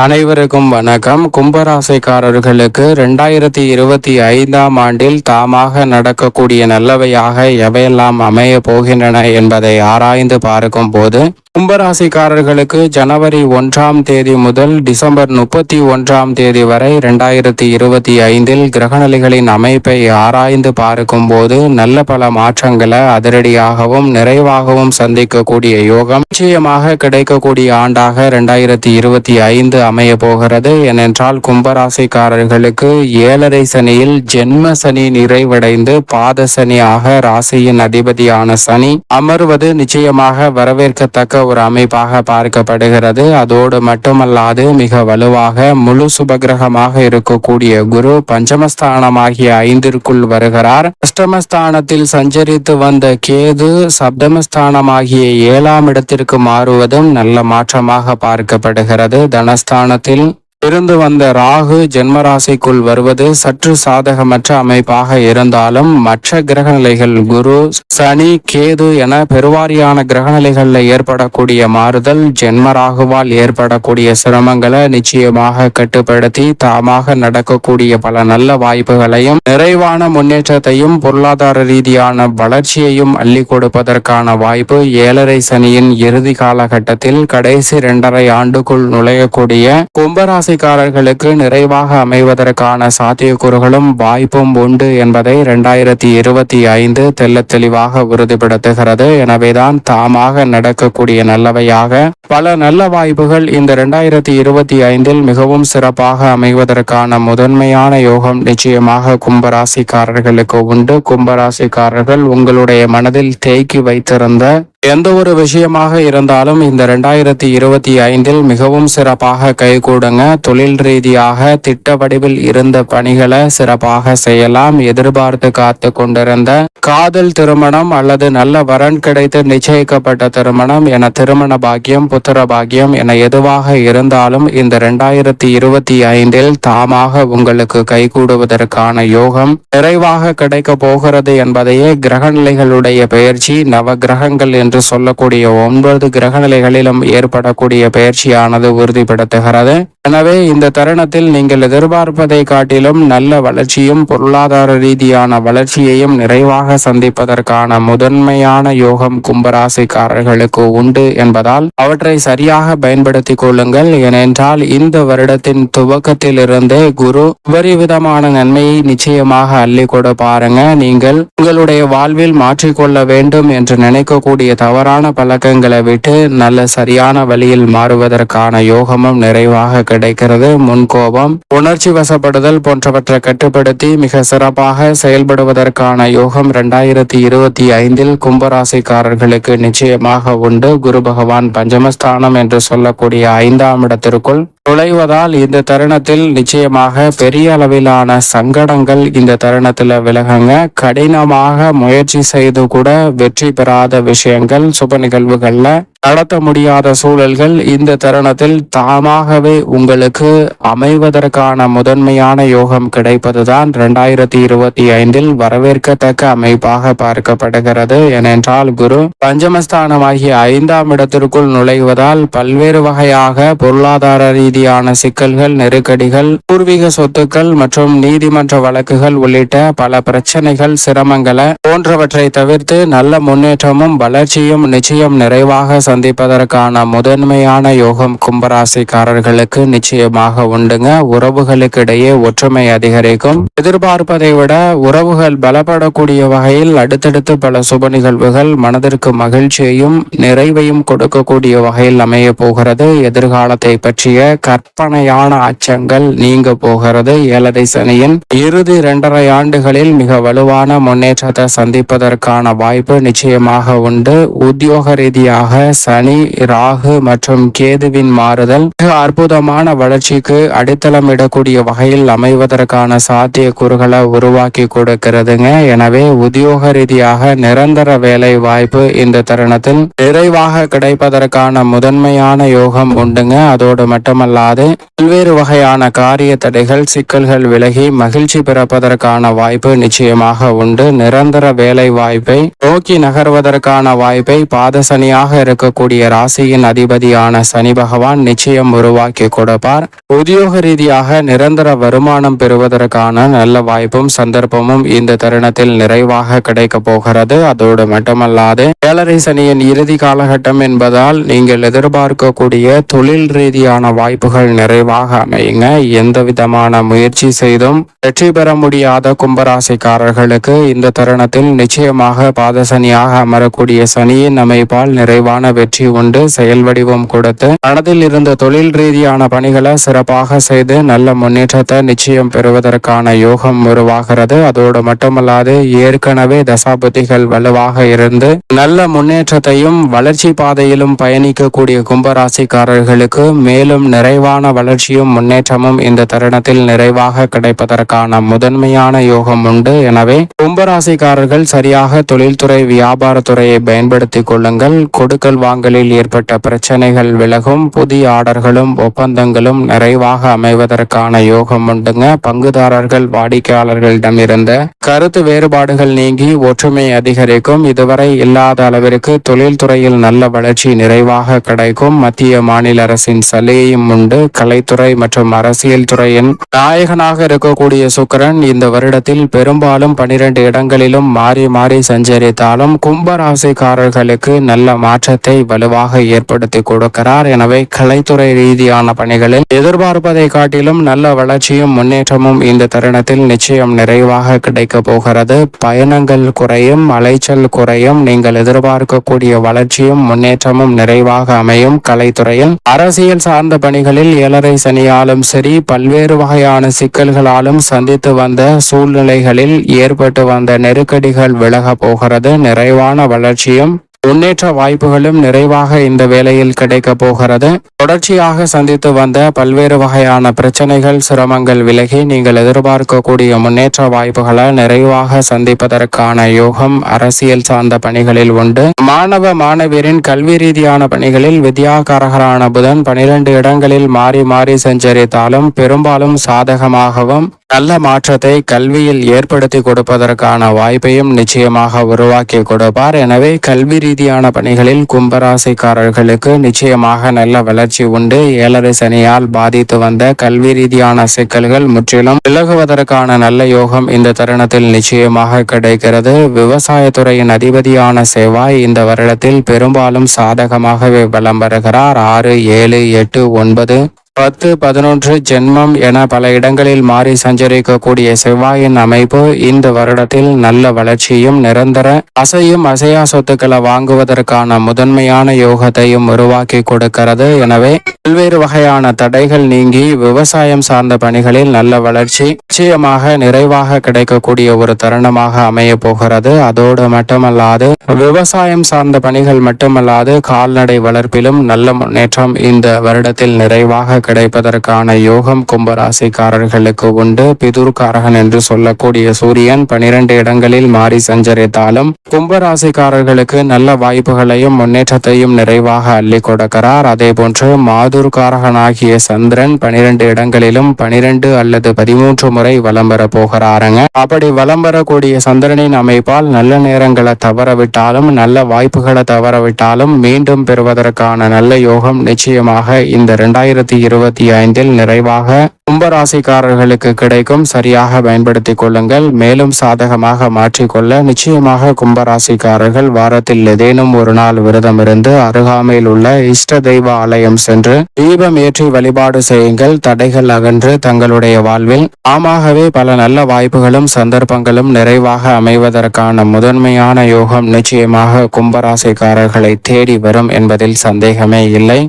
அனைவருக்கும் வணக்கம். கும்பராசைக்காரர்களுக்கு ரெண்டாயிரத்தி இருபத்தி ஐந்தாம் ஆண்டில் தாமாக நடக்கக்கூடிய நல்லவையாக எவையெல்லாம் அமைய போகின்றன என்பதை ஆராய்ந்து பார்க்கும் போது கும்பராசிக்காரர்களுக்கு ஜனவரி ஒன்றாம் தேதி முதல் டிசம்பர் முப்பத்தி ஒன்றாம் தேதி வரை இரண்டாயிரத்தி இருபத்தி ஐந்தில் கிரகநிலைகளின் அமைப்பை ஆராய்ந்து பார்க்கும் போது நல்ல பல மாற்றங்களை அதிரடியாகவும் நிறைவாகவும் சந்திக்கக்கூடிய யோகம் நிச்சயமாக கிடைக்கக்கூடிய ஆண்டாக இரண்டாயிரத்தி இருபத்தி ஐந்து அமைய போகிறது. ஏனென்றால் கும்பராசிக்காரர்களுக்கு ஏழரை சனியில் ஜென்ம சனி நிறைவடைந்து பாத சனியாக ராசியின் அதிபதியான சனி அமர்வது நிச்சயமாக வரவேற்கத்தக்க ஒரு அமைப்பாக பார்க்கப்படுகிறது. அதோடு மட்டுமல்லாது மிக வலுவாக முழு சுபகிரகமாக இருக்கக்கூடிய குரு பஞ்சமஸ்தானமாகிய ஐந்திற்குள் வருகிறார். அஷ்டமஸ்தானத்தில் சஞ்சரித்து வந்த கேது சப்தமஸ்தானமாகிய ஏழாம் இடத்திற்கு மாறுவதும் நல்ல மாற்றமாக பார்க்கப்படுகிறது. தனஸ்தானத்தில் இருந்து வந்த ராகு ஜென்மராசிக்குள் வருவது சற்று சாதகமற்ற அமைப்பாக இருந்தாலும் மற்ற கிரகநிலைகள் குரு சனி கேது என பெருவாரியான கிரகநிலைகளில் ஏற்படக்கூடிய மாறுதல் ஜென்மராகுவால் ஏற்படக்கூடிய சிரமங்களை நிச்சயமாக கட்டுப்படுத்தி தாமாக நடக்கக்கூடிய பல நல்ல வாய்ப்புகளையும் நிறைவான முன்னேற்றத்தையும் பொருளாதார ரீதியான வளர்ச்சியையும் அள்ளி கொடுப்பதற்கான வாய்ப்பு ஏழரை சனியின் இறுதி காலகட்டத்தில் கடைசி இரண்டரை ஆண்டுக்குள் நுழையக்கூடிய கும்பராசி ராசிக்காரர்களுக்கு நிறைவாக அமைவதற்கான சாத்தியக்கூறுகளும் வாய்ப்பும் உண்டு என்பதை இரண்டாயிரத்தி இருபத்தி ஐந்து தெல்ல தெளிவாக உறுதிப்படுத்துகிறது. எனவேதான் தாமாக நடக்கக்கூடிய நல்லவையாக பல நல்ல வாய்ப்புகள் இந்த இரண்டாயிரத்தி இருபத்தி ஐந்தில் மிகவும் சிறப்பாக அமைவதற்கான முதன்மையான யோகம் நிச்சயமாக கும்பராசிக்காரர்களுக்கு உண்டு. கும்பராசிக்காரர்கள் உங்களுடைய மனதில் தேக்கி வைத்திருந்த எந்த ஒரு விஷயமாக இருந்தாலும் இந்த ரெண்டாயிரத்தி இருபத்தி ஐந்தில் மிகவும் சிறப்பாக கைகூடுங்க தொழில் ரீதியாக திட்ட வடிவில் இருந்த பணிகளை சிறப்பாக செய்யலாம். எதிர்பார்த்து காத்து கொண்டிருந்த காதல் திருமணம் அல்லது நல்ல வரன் கிடைத்து நிச்சயிக்கப்பட்ட திருமணம் என திருமண பாக்கியம் புத்திர பாக்கியம் என எதுவாக இருந்தாலும் இந்த ரெண்டாயிரத்தி இருபத்தி ஐந்தில் தாமாக உங்களுக்கு கைகூடுவதற்கான யோகம் நிறைவாக கிடைக்க போகிறது என்பதையே கிரகநிலைகளுடைய பெயர்ச்சி நவ கிரகங்கள் என்று சொல்லக்கூடிய ஒன்பது கிரக நிலைகளிலும் ஏற்படக்கூடிய பயிற்சியானது உறுதிப்படுத்துகிறது. எனவே இந்த தருணத்தில் நீங்கள் எதிர்பார்ப்பதை காட்டிலும் நல்ல வளர்ச்சியும் பொருளாதார ரீதியான வளர்ச்சியையும் நிறைவாக சந்திப்பதற்கான முதன்மையான யோகம் கும்பராசிக்காரர்களுக்கு உண்டு என்பதால் அவற்றை சரியாக பயன்படுத்திக் கொள்ளுங்கள். ஏனென்றால் இந்த வருடத்தின் துவக்கத்திலிருந்தே குரு உபரிவிதமான நன்மையை நிச்சயமாக அள்ளி கொடு பாருங்க. நீங்கள் உங்களுடைய வாழ்வில் மாற்றிக்கொள்ள வேண்டும் என்று நினைக்கக்கூடிய தவறான பழக்கங்களை விட்டு நல்ல சரியான வழியில் மாறுவதற்கான யோகமும் நிறைவாக கிடைக்கும் கிடைக்கிறது. முன்கோபம் உணர்ச்சி வசப்படுதல் போன்றவற்றை கட்டுப்படுத்தி மிக சிறப்பாக செயல்படுவதற்கான யோகம் இரண்டாயிரத்தி இருபத்தி ஐந்தில் கும்பராசிக்காரர்களுக்கு நிச்சயமாக உண்டு. குரு பகவான் பஞ்சமஸ்தானம் என்று சொல்லக்கூடிய ஐந்தாம் இடத்திற்குள் நுழைவதால் இந்த தருணத்தில் நிச்சயமாக பெரிய அளவிலான சங்கடங்கள் இந்த தருணத்தில் விலகுங்க. கடினமாக முயற்சி செய்து கூட வெற்றி பெறாத விஷயங்கள் சுப நிகழ்வுகள்ல நடத்த முடியாத சூழல்கள் இந்த தருணத்தில் தாமாகவே உங்களுக்கு அமைவதற்கான முதன்மையான யோகம் கிடைப்பதுதான் இரண்டாயிரத்தி இருபத்தி ஐந்தில் வரவேற்கத்தக்க அமைப்பாக பார்க்கப்படுகிறது. ஏனென்றால் குரு பஞ்சமஸ்தானமாகிய ஐந்தாம் இடத்திற்குள் நுழைவதால் பல்வேறு வகையாக பொருளாதார ரீதி ரீதியான சிக்கல்கள் நெருக்கடிகள் பூர்வீக சொத்துக்கள் மற்றும் நீதிமன்ற வழக்குகள் உள்ளிட்ட பல பிரச்சனைகள் சிரமங்களை போன்றவற்றை தவிர்த்து நல்ல முன்னேற்றமும் வளர்ச்சியும் நிச்சயம் நிறைவாக சந்திப்பதற்கான முதன்மையான யோகம் கும்பராசிக்காரர்களுக்கு நிச்சயமாக உண்டுங்க. உறவுகளுக்கு இடையே ஒற்றுமை அதிகரிக்கும். எதிர்பார்ப்பதை விட உறவுகள் பலப்படக்கூடிய வகையில் அடுத்தடுத்து பல சுப நிகழ்வுகள் மனதிற்கு மகிழ்ச்சியையும் நிறைவையும் கொடுக்கக்கூடிய வகையில் அமைய போகிறது. எதிர்காலத்தை பற்றிய கற்பனையான அச்சங்கள் நீங்க போகிறது. ஏழரை சனியின் இறுதி இரண்டரை ஆண்டுகளில் மிக வலுவான முன்னேற்றத்தை சந்திப்பதற்கான வாய்ப்பு நிச்சயமாக உண்டு. உத்தியோக ரீதியாக சனி ராகு மற்றும் கேதுவின் மாறுதல் மிக அற்புதமான வளர்ச்சிக்கு அடித்தளம் இடக்கூடிய வகையில் அமைவதற்கான சாத்தியக்கூறுகளை உருவாக்கி கொடுக்கிறதுங்க. எனவே உத்தியோக ரீதியாக நிரந்தர வேலை வாய்ப்பு இந்த தருணத்தில் நிறைவாக கிடைப்பதற்கான முதன்மையான யோகம் உண்டுங்க. அதோடு மட்டுமல்ல மட்டுமல்லாது பல்வேறு வகையான காரிய தடைகள் சிக்கல்கள் விலகி மகிழ்ச்சி பிறப்பதற்கான வாய்ப்பு நிச்சயமாக உண்டு. நிரந்தர வேலை வாய்ப்பை நோக்கி நகர்வதற்கான வாய்ப்பை பாதசனியாக இருக்கக்கூடிய ராசியின் அதிபதியான சனி பகவான் நிச்சயம் உருவாக்கி கொடுப்பார். உத்தியோக ரீதியாக நிரந்தர வருமானம் பெறுவதற்கான நல்ல வாய்ப்பும் சந்தர்ப்பமும் இந்த தருணத்தில் நிறைவாக கிடைக்க போகிறது. அதோடு மட்டுமல்லாது ஏழரை சனியின் இறுதி காலகட்டம் என்பதால் நீங்கள் எதிர்பார்க்கக்கூடிய தொழில் ரீதியான வாய்ப்பு வாய்ப்புகள் நிறைவாக அமையுங்க எந்த விதமான முயற்சி செய்தும் வெற்றி பெற முடியாத கும்பராசிக்காரர்களுக்கு இந்த தருணத்தில் நிச்சயமாக பாதசனியாக அமரக்கூடிய சனியின் அமைப்பால் நிறைவான வெற்றி உண்டு. செயல் வடிவம் கொடுத்து மனதில் இருந்த தொழில் ரீதியான பணிகளை சிறப்பாக செய்து நல்ல முன்னேற்றத்தை நிச்சயம் பெறுவதற்கான யோகம் உருவாகிறது. அதோடு மட்டுமல்லாது ஏற்கனவே தசாபுத்திகள் வலுவாக இருந்து நல்ல முன்னேற்றத்தையும் வளர்ச்சி பாதையிலும் பயணிக்கக்கூடிய கும்பராசிக்காரர்களுக்கு மேலும் நிறைய விரைவான வளர்ச்சியும் முன்னேற்றமும் இந்த தருணத்தில் நிறைவாக கிடைப்பதற்கான முதன்மையான யோகம் உண்டு. எனவே கும்பராசிக்காரர்கள் சரியாக தொழில்துறை வியாபாரத்துறையை பயன்படுத்திக் கொள்ளுங்கள். கொடுக்கல் வாங்கலில் ஏற்பட்ட பிரச்சனைகள் விலகும். புதிய ஆர்டர்களும் ஒப்பந்தங்களும் நிறைவாக அமைவதற்கான யோகம் உண்டுங்க. பங்குதாரர்கள் வாடிக்கையாளர்களிடம் இருந்த கருத்து வேறுபாடுகள் நீங்கி ஒற்றுமை அதிகரிக்கும். இதுவரை இல்லாத அளவிற்கு தொழில்துறையில் நல்ல வளர்ச்சி நிறைவாக கிடைக்கும். மத்திய மாநில அரசின் சலுகையும் கொண்டு கலைத்துறை மற்றும் அரசியல் துறையின் நாயகனாக இருக்கக்கூடிய சுக்கரன் இந்த வருடத்தில் பெரும்பாலும் பனிரெண்டு இடங்களிலும் மாறி மாறி சஞ்சரித்தாலும் கும்பராசிக்காரர்களுக்கு நல்ல மாற்றத்தை வலுவாக ஏற்படுத்தி கொடுக்கிறார். எனவே கலைத்துறை ரீதியான பணிகளில் எதிர்பார்ப்பதை காட்டிலும் நல்ல வளர்ச்சியும் முன்னேற்றமும் இந்த தருணத்தில் நிச்சயம் நிறைவாக கிடைக்க போகிறது. பயணங்கள் குறையும் அலைச்சல் குறையும் நீங்கள் எதிர்பார்க்கக்கூடிய வளர்ச்சியும் முன்னேற்றமும் நிறைவாக அமையும் கலைத்துறையில். அரசியல் சார்ந்த பணிகள் ஆண்டுகளில் ஏழரை சனியாலும் சரி பல்வேறு வகையான சிக்கல்களாலும் சந்தித்து வந்த சூழ்நிலைகளில் ஏற்பட்டு வந்த நெருக்கடிகள் விலக போகிறது. நிறைவான வளர்ச்சியும் முன்னேற்ற வாய்ப்புகளும் நிறைவாக இந்த வேளையில் கிடைக்க போகிறது. தொடர்ச்சியாக சந்தித்து வந்த பல்வேறு வகையான பிரச்சனைகள் சிரமங்கள் விலகி நீங்கள் எதிர்பார்க்கக்கூடிய முன்னேற்ற வாய்ப்புகளை நிறைவாக சந்திப்பதற்கான யோகம் அரசியல் சார்ந்த பணிகளில் உண்டு. மாணவ மாணவியரின் கல்வி ரீதியான பணிகளில் வித்யாகாரகரான புதன் பனிரெண்டு இடங்களில் மாறி மாறி சஞ்சரித்தாலும் பெரும்பாலும் சாதகமாகவும் நல்ல மாற்றத்தை கல்வியில் ஏற்படுத்தி கொடுப்பதற்கான வாய்ப்பையும் நிச்சயமாக உருவாக்கி கொடுப்பார். எனவே கல்வி ரீதியான பணிகளில் கும்பராசிக்காரர்களுக்கு நிச்சயமாக நல்ல வளர்ச்சி உண்டு. ஏழரை சனியால் பாதித்து வந்த கல்வி ரீதியான சிக்கல்கள் முற்றிலும் விலகுவதற்கான நல்ல யோகம் இந்த தருணத்தில் நிச்சயமாக கிடைக்கிறது. விவசாயத்துறையின் அதிபதியான செவ்வாய் இந்த வருடத்தில் பெரும்பாலும் சாதகமாகவே வலம் வருகிறார். ஆறு ஏழு எட்டு ஒன்பது பத்து பதினொன்று ஜென்மம் என பல இடங்களில் மாறி சஞ்சரிக்கக்கூடிய செவ்வாயின் அமைப்பு இந்த வருடத்தில் நல்ல வளர்ச்சியும் நிரந்தர அசையும் அசையா சொத்துக்களை வாங்குவதற்கான முதன்மையான யோகத்தையும் உருவாக்கி கொடுக்கிறது. எனவே பல்வேறு வகையான தடைகள் நீங்கி விவசாயம் சார்ந்த பணிகளில் நல்ல வளர்ச்சி நிச்சயமாக நிறைவாக கிடைக்கக்கூடிய ஒரு தருணமாக அமைய போகிறது. அதோடு மட்டுமல்லாது விவசாயம் சார்ந்த பணிகள் மட்டுமல்லாது கால்நடை வளர்ப்பிலும் நல்ல முன்னேற்றம் இந்த வருடத்தில் நிறைவாக கிடைப்பதற்கான யோகம் கும்பராசிக்காரர்களுக்கு உண்டு. பிதுர்காரகன் என்று சொல்லக்கூடிய சூரியன் பனிரெண்டு இடங்களில் மாறி சஞ்சரித்தாலும் கும்பராசிக்காரர்களுக்கு நல்ல வாய்ப்புகளையும் முன்னேற்றத்தையும் நிறைவாக அள்ளி கொடுக்கிறார். அதே போன்று மாதுர்காரகனாகிய சந்திரன் பனிரெண்டு இடங்களிலும் பனிரெண்டு அல்லது பதிமூன்று முறை வலம் பெற போகிறாருங்க. அப்படி வலம் பெறக்கூடிய சந்திரனின் அமைப்பால் நல்ல நேரங்களை தவறவிட்டாலும் நல்ல வாய்ப்புகளை தவறவிட்டாலும் மீண்டும் பெறுவதற்கான நல்ல யோகம் நிச்சயமாக இந்த இரண்டாயிரத்தி இருபத்தி ஐந்தில் நிறைவாக கும்பராசிக்காரர்களுக்கு கிடைக்கும் சரியாக பயன்படுத்திக் கொள்ளுங்கள். மேலும் சாதகமாக மாற்றிக்கொள்ள நிச்சயமாக கும்பராசிக்காரர்கள் வாரத்தில் ஏதேனும் ஒரு நாள் விரதம் இருந்து அருகாமையில் உள்ள இஷ்ட தெய்வ ஆலயம் சென்று தீபம் ஏற்றி வழிபாடு செய்யுங்கள். தடைகள் அகன்று தங்களுடைய வாழ்வில் ஆமாகவே பல நல்ல வாய்ப்புகளும் சந்தர்ப்பங்களும் நிறைவாக அமைவதற்கான முதன்மையான யோகம் நிச்சயமாக கும்பராசிக்காரர்களை தேடி வரும் என்பதில் சந்தேகமே இல்லை.